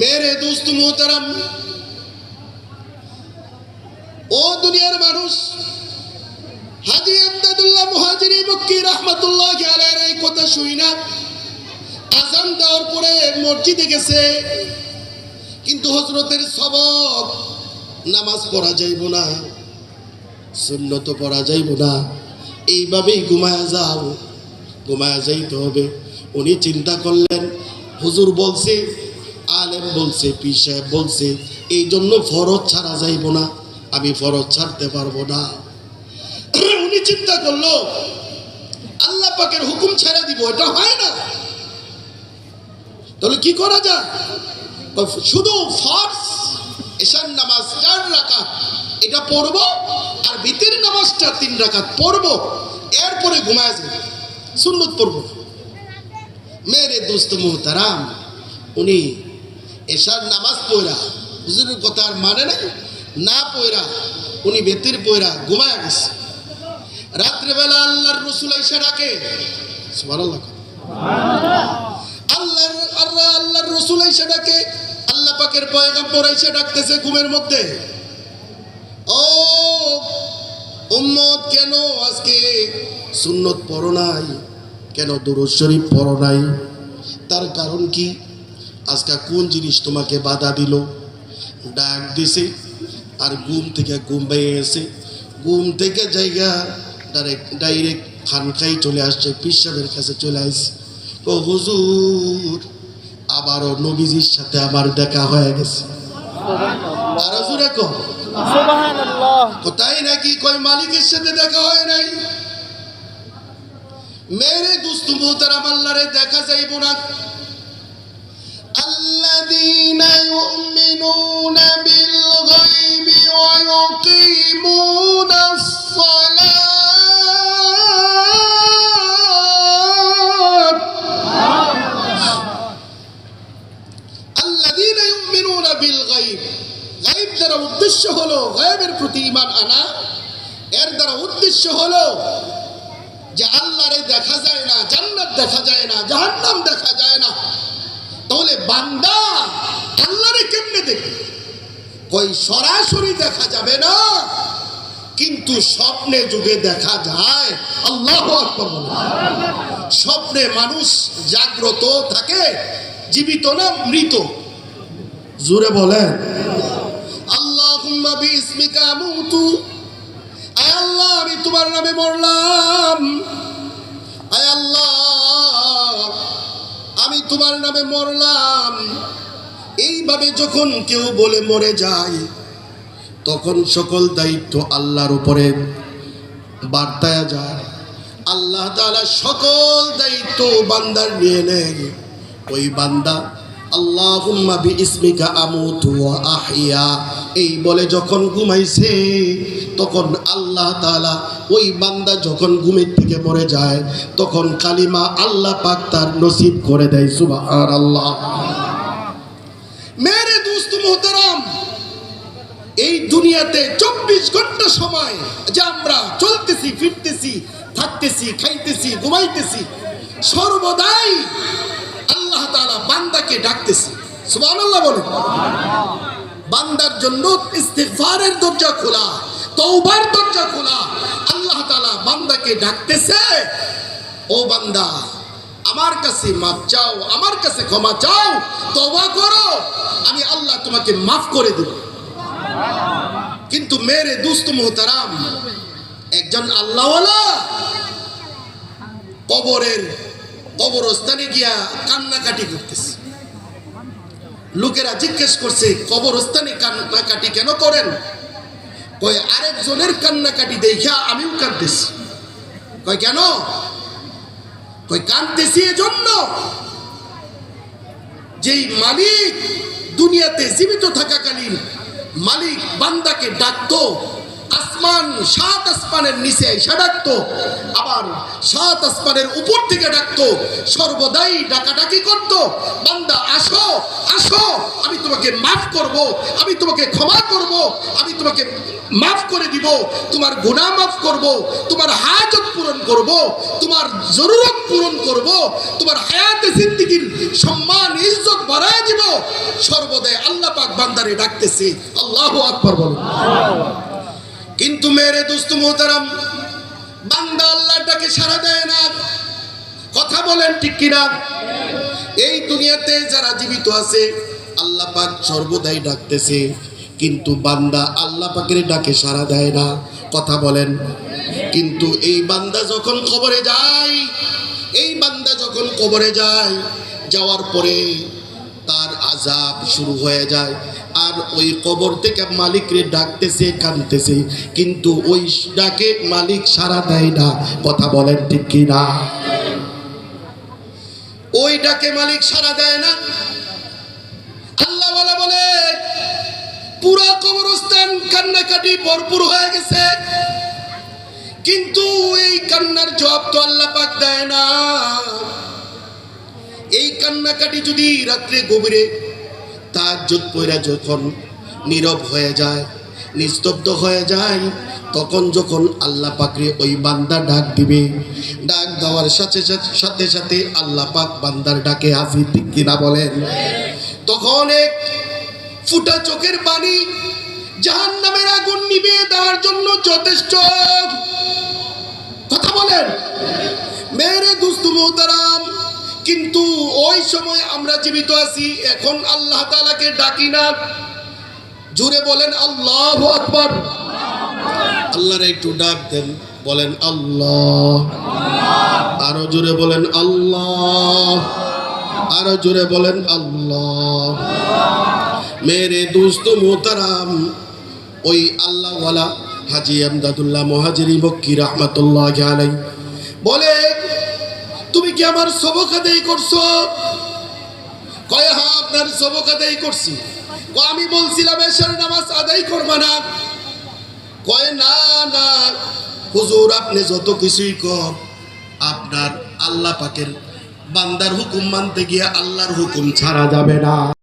মেরে দোস্ত মোহতারাম। ও দুনিয়ার মানুষ, হাজি আমদাদুল্লাহ মুহাজিরি মক্কি রহমতুল্লাহ আলাইহির এই কথা শুই না। আজান দেওয়ার পরে মসজিদে গেছে, কিন্তু হজরতের সবক নামাজ পড়া যাইব না, সুন্নত পড়া যাইব না। এইভাবেই ঘুমায়া যাও, ঘুমায়া যাইতে হবে। উনি চিন্তা করলেন, হুজুর বলছে আলেম বলছে পি সাহেব বলছে এই জন্য ফরজ ছাড়া যাইব না, আমি ফরজ ছাড়তে পারব না। উনি চিন্তা করল, আল্লাহ পাকের হুকুম ছেড়ে দিব, এটা হয় না। তাহলে কি করা যায়? শুধু ফরজ, এশার নামাজ চার রাকাত, এটা পড়ব, আর ভিতের নামাজটা তিন রাকাত পড়ব, এরপরে ঘুমায় যাবে, সুন্নত পড়ব। মেরে দোস্ত মোহতারাম, উনি এশার নামাজ পড়া হুজুরের কথা আর মানে নাই? না পড়া উনি বেতের পড়া ঘুমায় গেছে। রাত্রেবেলা আল্লাহর রসুল এসে ডাকে। আল্লাহর আল্লাহ আল্লাহর রসুল এসে ডাকে। আল্লাহ পাকের পয়গাম্বর এসে ডাকতেছে ঘুমের মধ্যে। ও উম্মত, কেন আজকে সুন্নত পড়ো নাই? কেন দুরুদ শরীফ পড়ো নাই? তার কারণ কি? আজকে কোন জিনিস তোমাকে বাধা দিল? ডাক দিছে আর ঘুম থেকে ঘুম পেয়ে গেছে। ঘুম থেকে জায়গা ডাইরেক্ট ডাইরেক্ট খানকাই চলে আসছে পিসাবের কাছে চলে আসছে ও হুজুর আবারও নবীজির সাথে আমার দেখা হয়ে গেছে। আর হুজুরে কো। কোথায় নাকি? কই মালিকের সাথে দেখা হয় নাই? মেরে দুস্তু মোহতারাম আল্লাহরে দেখা যাইব না। الذين يؤمنون بالغيب ويقيمون الصلاة الذين يؤمنون بالغيب গায়েব দ্বারা উদ্দেশ্য হলো গায়েবের প্রতি ইমান আনা এর দ্বারা উদ্দেশ্য হলো যে আল্লাহরে দেখা যায় না জান্নাত দেখা যায় না জাহান্নাম দেখা যায় না তাহলে বান্দা আল্লাহরে কেমনে দেখবে? কই, সরাসরি দেখা যাবে না। কিন্তু স্বপ্নে যুগে দেখা যায়, আল্লাহ স্বপ্নে মানুষ জাগ্রত থাকে, জীবিত না মৃত? জুড়ে বলেন। আয় আল্লাহ, আমি তোমার নামে মরলাম। আয় আল্লাহ তোমার নামে মরলাম। এইভাবে যখন কেউ বলে মরে যায়, তখন সকল দায়িত্ব আল্লাহর উপরে বার্তায় যায়। আল্লাহ তাআলা সকল দায়িত্ব বান্দার নিয়ে নেয়। ওই বান্দা আল্লাহুম্মা বিইসমিকা আমুতু ওয়া আহইয়া এই বলে যখন ঘুমাইছে, তখন আল্লাহ তাআলা ওই বান্দা যখন ঘুমের থেকে মরে যায়, তখন কালিমা আল্লাহ পাক তার নসিব করে দেয়, সুবহানাল্লাহ। মেরে দোস্ত মোহতারাম, এই দুনিয়াতে চব্বিশ ঘণ্টা সময় যে আমরা চলতেছি, ফিরতেছি, থাকতেছি, খাইতেছি, ঘুমাইতেছি, সর্বদাই আল্লাহ বান্দাকে ডাকতেছে। সুবহানাল্লাহ বলে বান্দার জন্য ইস্তিগফারের দরজা খোলা, তওবার দরজা খোলা। আল্লাহ তাআলা বান্দাকে ডাকতেছে, ও বান্দা, আমার কাছে মাফ চাও, আমার কাছে ক্ষমা চাও, তওবা করো, আমি আল্লাহ তোমাকে মাফ করে দেব। কিন্তু মেরে দুস্ত মোহতারাম, একজন আল্লাহওয়ালা কবরের কবরস্থানে গিয়া কান্নাকাটি করতেছে। লোকেরা জিজ্ঞেস করছে, কবরস্থানে কান্নাকাটি কেন করেন? কয়, আরেকজনের কান্নাকাটি দেখা আমিও কাঁদতেছি। কয়, কেন? কয়, কাঁদতেছি এজন্য যেই মালিক দুনিয়াতে জীবিত থাকাকালীন মালিক বান্দাকে ডাকতো আসমান, সাত আসমানের নিচে এসে ডাকতো। আবার সাত আসমানের উপর থেকে ডাকতো, সর্বদাই ডাকাডাকি করতো, বান্দা, আসো আসো, আমি তোমাকে মাফ করব, আমি তোমাকে ক্ষমা করব, আমি তোমাকে মাফ করে দিব, তোমার গুনাহ মাফ করব, তোমার হাজত পূরণ করব, তোমার জরুরত পূরণ করব, তোমার হায়াতে জিন্দিগির সম্মান, ইজ্জত বাড়ায় দিব। সর্ব বান্দারে ডাকতেছে। আল্লাহ আকবর বলুন। কিন্তু মেরে দোস্ত মোহতারাম, বান্দা আল্লাহটাকে সাড়া দেয় না। কথা বলেন ঠিক কিনা? এই দুনিয়াতে যারা জীবিত আছে, আল্লাহ পাক সর্বদাই ডাকতেছে, কিন্তু বান্দা আল্লাহ পাকের ডাকে সাড়া দেয় না। কথা বলেন। কিন্তু এই বান্দা যখন কবরে যায়, এই বান্দা যখন কবরে যায়, যাওয়ার পরে তার আজাব শুরু হয়ে যায়। আর ওই কবর থেকে মালিকরে ডাকতেছে, কানতেছে। কিন্তু ওই ডাকে মালিক সাড়া দেয় না। কথা বলেন ঠিক কি না ওই ডাকে মালিক সাড়া দেয় না। আল্লাহ বলে, পুরা কবরস্থান কান্নাকাটি ভরপুর হয়ে গেছে। কিন্তু এই কান্নার জবাব তো আল্লাহ পাক দেয় না। কান্নাকাটি যদি রাত্রে গভীরে তার তাজ্জুদ পয়রা যখন নীরব হয়ে যায়, নিস্তব্ধ হয়ে যায়, তখন যখন আল্লাহ পাকরে ওই বান্দা ডাক দিবে, ডাক দেওয়ার সাথে সাথে সাথে আল্লাহ পাক বান্দার ডাকে হাসি কিনা বলেন? তখন এক ফুটা চোখের পানি জাহান নামের আগুন নিবে দেওয়ার জন্য যথেষ্ট। কথা বলেন? মেরে দুস্তু মোহতারাম কিন্তু ওই সময় আমরা জীবিত আছি, এখন আল্লাহ তালাকে ডাকি না। জুড়ে বলেন, আল্লাহ আকবর। আল্লাহর একটু ডাক দেন, বলেন, আল্লাহ। আরও জোরে বলেন, আল্লাহ। আরও জোরে বলেন, আল্লাহ। মেরে দোস্ত মোহতারাম, ওই আল্লাহওয়ালা হাজি আমদাদুল্লাহ মহাজিরি মক্কি রহমতুল্লাহ আলাই বলে তুমি কি আমার সবক আদায় করছ? কয় হ্যাঁ আপনার সবক আদায় করছি আমি বলছিলাম এসার নামাজ আদায় করবা না। কয়, না না, হুজুর, আপনি যত কিছুই কর আপনার আল্লাহ পাকের বান্দার হুকুম মানতে গিয়ে আল্লাহর হুকুম ছাড়া যাবে না।